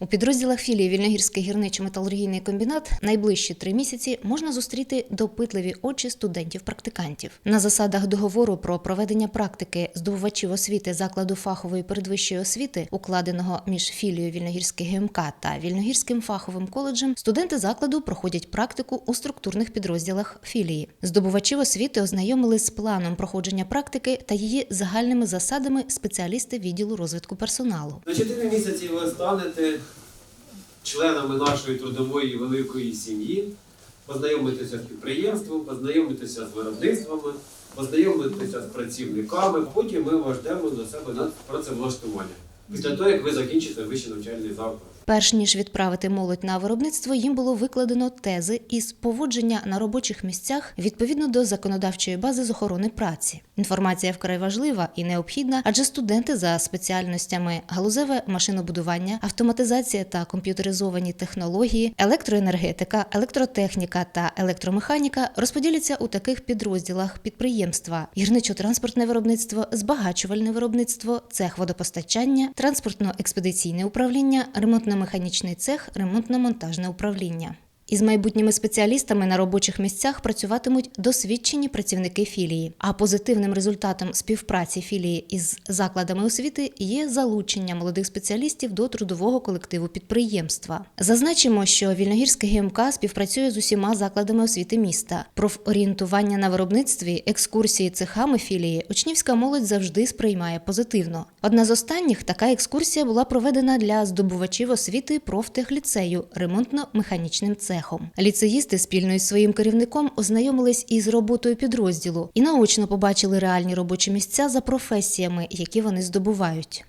У підрозділах філії Вільногірський гірничо-металургійний комбінат найближчі три місяці можна зустріти допитливі очі студентів-практикантів. На засадах договору про проведення практики здобувачів освіти закладу фахової передвищої освіти, укладеного між філією Вільногірський ГМК та Вільногірським фаховим коледжем, студенти закладу проходять практику у структурних підрозділах філії. Здобувачів освіти ознайомили з планом проходження практики та її загальними засадами спеціалісти відділу розвитку персоналу. На 4 місяці ви станете членами нашої трудової великої сім'ї, познайомитися з підприємством, познайомитися з виробництвами, познайомитися з працівниками. Потім ми вас ждемо до себе на працевлаштування. Після того, як ви закінчите вищий навчальний заклад. Перш ніж відправити молодь на виробництво, їм було викладено тези із поводження на робочих місцях відповідно до законодавчої бази з охорони праці. Інформація вкрай важлива і необхідна, адже студенти за спеціальностями галузеве машинобудування, автоматизація та комп'ютеризовані технології, електроенергетика, електротехніка та електромеханіка розподіляться у таких підрозділах підприємства: гірничо-транспортне виробництво, збагачувальне виробництво, цех водопостачання, транспортно-експедиційне управління, ремонтно-механічний цех, ремонтно-монтажне управління. Із майбутніми спеціалістами на робочих місцях працюватимуть досвідчені працівники філії. А позитивним результатом співпраці філії із закладами освіти є залучення молодих спеціалістів до трудового колективу підприємства. Зазначимо, що Вільногірське ГМК співпрацює з усіма закладами освіти міста. Профорієнтування на виробництві, екскурсії цехами філії учнівська молодь завжди сприймає позитивно. Одна з останніх така екскурсія була проведена для здобувачів освіти профтехліцею ремонтно-механічним цехом. Ліцеїсти спільно із своїм керівником ознайомились із роботою підрозділу і наочно побачили реальні робочі місця за професіями, які вони здобувають.